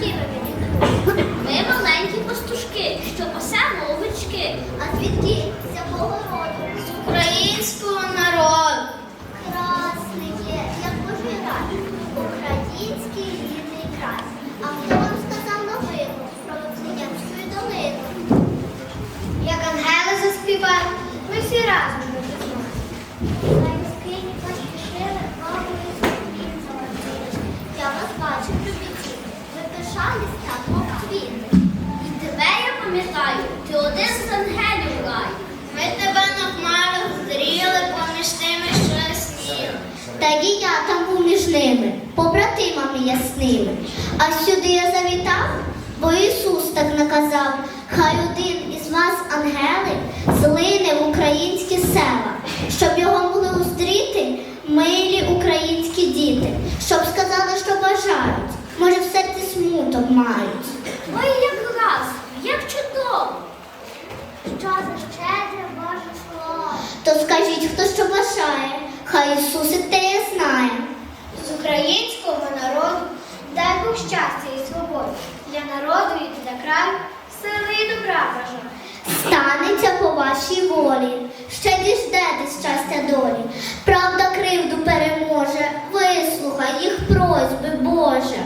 Ми маленькі пастушки, що пасемо овечки. А звідки з якого роду? З українського народу. Красний є, як Божий рай. Український рідний край. А хто вам сказав новину про Вифлеємську долину? Як ангели заспівають, ми всі разом так, мов квіти. І тебе я пам'ятаю, ти один з ангелів рай. Ми тебе на хмарах зріли поміж тими, що ясніли. Так і я там був між ними, побратимами ясними. А сюди я завітав, бо Ісус так наказав, хай один із вас, ангели, злине в українські села, щоб його могли уздріти милі українські діти, щоб сказали, що То скажіть, хто що бажає, хай Ісус і те знає. З українського народу дай Бог щастя і свободи. Для народу і для краю сили і добра бажаю. Станеться по вашій волі, ще діждетесь щастя долі. Правда кривду переможе, вислухай їх просьби, Боже.